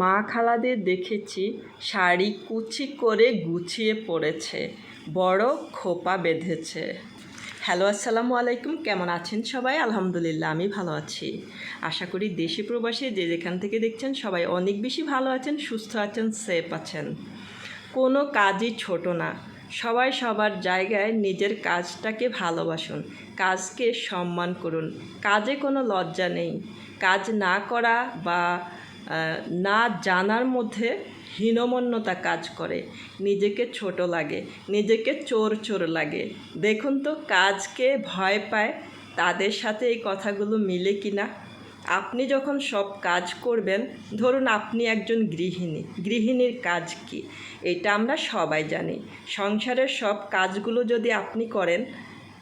মা খালাদের দেখেছি, শাড়ি কুচি করে গুছিয়ে পড়েছে, বড় খোপা বেঁধেছে। হ্যালো, আসসালামু আলাইকুম, কেমন আছেন সবাই? আলহামদুলিল্লাহ, আমি ভালো আছি। আশা করি দেশি প্রবাসী যে যেখান থেকে দেখছেন, সবাই অনেক বেশি ভালো আছেন, সুস্থ আছেন, সেফ আছেন। কোনো কাজই ছোট না। সবাই সবার জায়গায় নিজের কাজটাকে ভালোবাসুন, কাজকে সম্মান করুন। কাজে কোনো লজ্জা নেই। কাজ না করা বা না জানার মধ্যে হীনমন্যতা কাজ করে। নিজেকে ছোট লাগে, নিজেকে চোর চোর লাগে। দেখুন তো কাজকে ভয় পায়, তাদের সাথে এই কথাগুলো মিলে কি না আপনি যখন সব কাজ করবেন, ধরুন আপনি একজন গৃহিণী। গৃহিণীর কাজ কি? এটা আমরা সবাই জানি। সংসারের সব কাজগুলো যদি আপনি করেন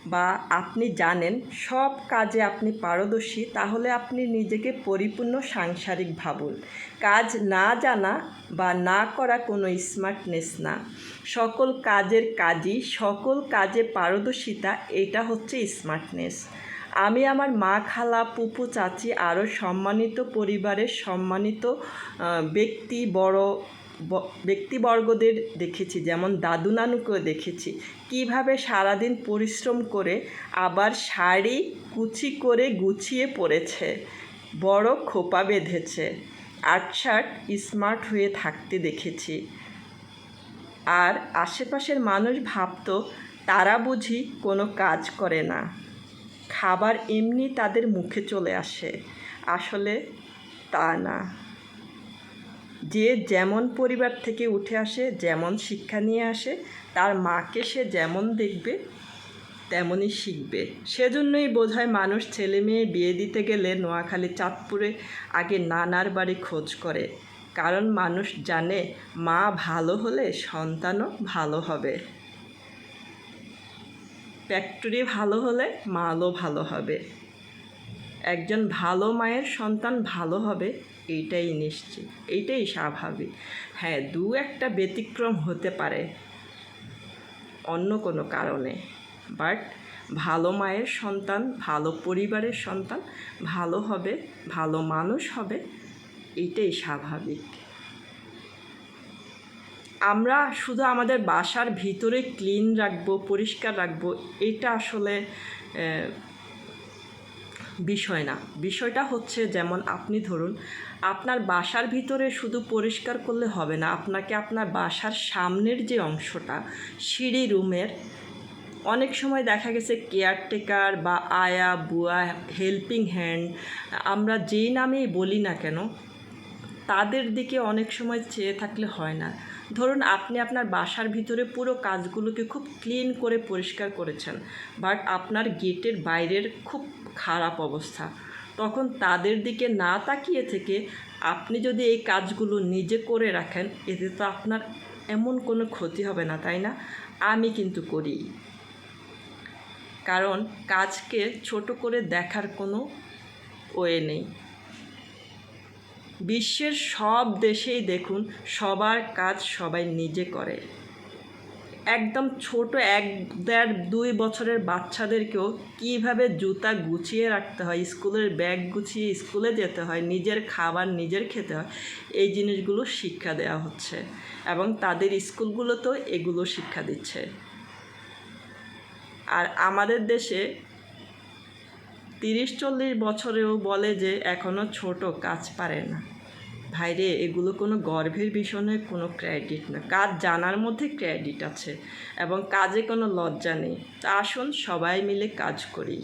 বা আপনি জানেন সব কাজে আপনি পারদর্শী, তাহলে আপনি নিজেকে পরিপূর্ণ সাংসারিক ভাবুন। কাজ না জানা বা না করা কোনো স্মার্টনেস না। সকল কাজের কাজই, সকল কাজে পারদর্শিতা, এটা হচ্ছে স্মার্টনেস আমি আমার মা, খালা পুপু চাচি আরও সম্মানিত পরিবারের সম্মানিত ব্যক্তি, বড় ব্যক্তিবর্গদের দেখেছি, যেমন দাদু নানুকেও দেখেছি। কীভাবে সারাদিন পরিশ্রম করে আবার শাড়ি কুচি করে গুছিয়ে পড়েছে, বড় খোপা বেঁধেছে, আটশাট স্মার্ট হয়ে থাকতে দেখেছি। আর আশেপাশের মানুষ ভাবতো, তারা বুঝি কোনো কাজ করে না। খাবার এমনি তাদের মুখে চলে আসে, আসলে তা না। যে যেমন পরিবার থেকে উঠে আসে, যেমন শিক্ষা নিয়ে আসে, তার মাকে সে যেমন দেখবে, তেমনই শিখবে। সেজন্যই বোধহয় মানুষ ছেলে মেয়ে বিয়ে দিতে গেলে নোয়াখালী, চাঁদপুরে আগে নানার বাড়ি খোঁজ করে। কারণ মানুষ জানে মা ভালো হলে সন্তানও ভালো হবে। ফ্যাক্টরি ভালো হলে মালও ভালো হবে। একজন ভালো মায়ের সন্তান ভালো হবে, এইটাই নিশ্চিত, এইটাই স্বাভাবিক। হ্যাঁ দু একটা ব্যতিক্রম হতে পারে অন্য কোনো কারণে, বাট ভালো মায়ের সন্তান, ভালো পরিবারের সন্তান, ভালো হবে, ভালো মানুষ হবে, এইটাই স্বাভাবিক। আমরা শুধু আমাদের বাসার ভিতরে ক্লিন রাখব, পরিষ্কার রাখব, এটা আসলে বিষয় না। বিষয়টা হচ্ছে যেমন আপনি ধরুন, আপনার বাসার ভিতরে শুধু পরিষ্কার করলে হবে না, আপনাকে আপনার বাসার সামনের যে অংশটা, সিঁড়ি রুমের, অনেক সময় দেখা গেছে কেয়ারটেকার বা আয়া, বুয়া, হেল্পিং হ্যান্ড, আমরা যেই নামেই বলি না কেন তাদের দিকে অনেক সময় চেয়ে থাকলে হয় না। ধরুন, আপনি আপনার বাসার ভিতরে পুরো কাজগুলোকে খুব ক্লিন করে পরিষ্কার করেছেন বাট আপনার গেটের বাইরের খুব খারাপ অবস্থা। তখন তাদের দিকে না তাকিয়ে থেকে আপনি যদি এই কাজগুলো নিজে করে রাখেন, এতে তো আপনার এমন কোনো ক্ষতি হবে না, তাই না? আমি কিন্তু করি। কারণ, কাজকে ছোট করে দেখার কোনো ওয়ে নেই। বিশ্বের সব দেশেই দেখুন, সবার কাজ সবাই নিজে করে। একদম ছোট এক দেড় দুই বছরের বাচ্চাদেরকেও কীভাবে জুতা গুছিয়ে রাখতে হয়, স্কুলের ব্যাগ গুছিয়ে স্কুলে যেতে হয়, নিজের খাবার নিজের খেতে হয়, এই জিনিসগুলো শিক্ষা দেওয়া হচ্ছে এবং তাদের স্কুলগুলোতেও এগুলো শিক্ষা দিচ্ছে। আর আমাদের দেশে তিরিশ চল্লিশ বছরেও বলে যে এখনও ছোট, কাজ পারে না। ভাইরে, এগুলো কোনো গর্ভের বিষয়ে কোনো ক্রেডিট না কাজ জানার মধ্যে ক্রেডিট আছে এবং কাজে কোনো লজ্জা নেই। তা আসুন সবাই মিলে কাজ করি।